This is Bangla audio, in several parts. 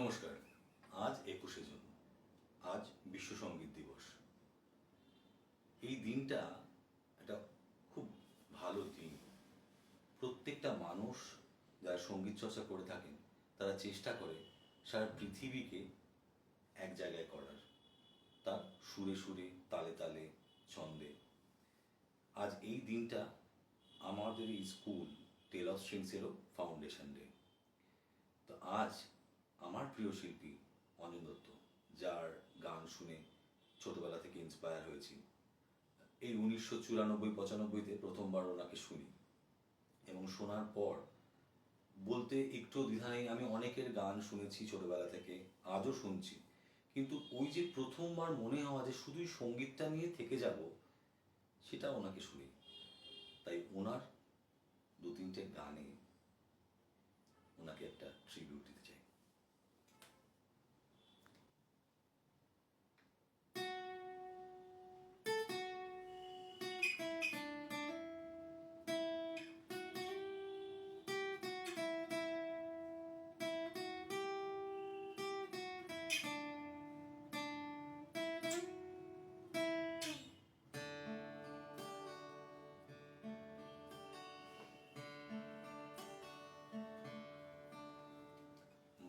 নমস্কার, আজ একুশে জুন, আজ বিশ্ব সংগীত দিবস। এই দিনটা একটা খুব ভালো দিন। প্রত্যেকটা মানুষ যারা সংগীত চর্চা করে থাকেন, তারা চেষ্টা করে সারা পৃথিবীকে এক জায়গায় করার, তার সুরে সুরে, তালে তালে, ছন্দে। আজ এই দিনটা আমাদের স্কুল, টেল অফ স্ট্রিংসেরও ফাউন্ডেশন ডে তো আজ আমার প্রিয় শিল্পী অঞ্জন দত্ত, যার গান শুনে ছোটবেলা থেকে ইন্সপায়ার হয়েছি। এই উনিশশো চুরানব্বই, পঁচানব্বইতে প্রথমবার ওনাকে শুনি এবং শোনার পর বলতে একটু দ্বিধা নেই, আমি অনেকের গান শুনেছি ছোটবেলা থেকে, আজও শুনছি। কিন্তু ওই যে প্রথমবার মনে হওয়া যে শুধুই সঙ্গীতটা নিয়ে থেকে যাব, সেটা ওনাকে শুনি। তাই ওনার দু তিনটে গানে ওনাকে একটা ট্রিবিউট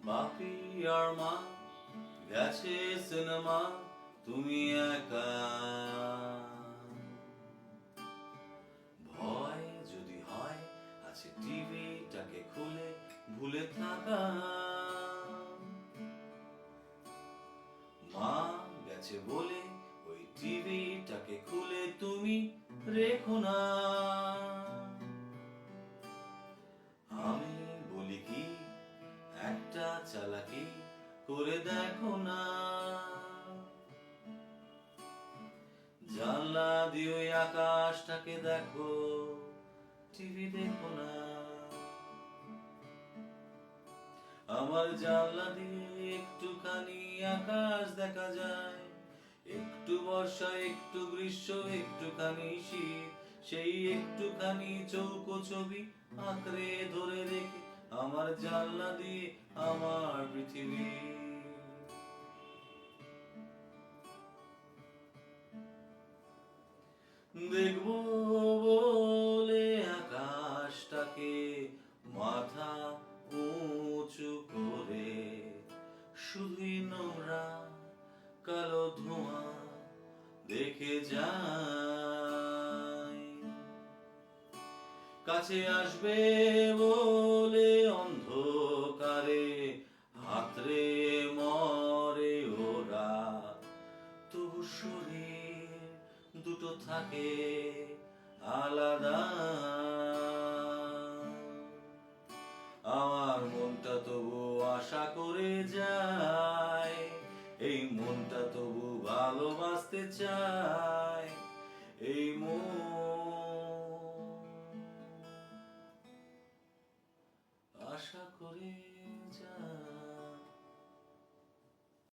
বাপি আর মা, গেছে সিনেমা, তুমি একা। ভয় যদি হয়, আছে টিভিটাকে খুলে ভুলে থাকা। মা গেছে বলে, ওই টিভিটাকে খুলে তুমি রেখো না। চালাকি করে দেখো না। জানলা দিয়ে আকাশটাকে দেখো, টিভি দেখো না। আমার জানলা দিয়ে একটুখানি আকাশ দেখা যায়, একটু বর্ষা, একটু গ্রীষ্ম, একটুখানি শীত। সেই একটুখানি চৌকো ছবি আঁকড়ে ধরে রেখে আমার জানলা দিয়ে আমার পৃথিবী। দেখব বলে আকাশটাকে মাথা উঁচু করে। শুধুই নোংরা, কালো ধোঁয়া দেখে যাই কাছে আসবে বলে অন্ধকারে হাতরে মরে ওরা তবু শরীর দুটো থাকে আলাদা। আমার মনটা তবু আশা করে যায়, এই মনটা তবু ভালোবাসতে চায় parler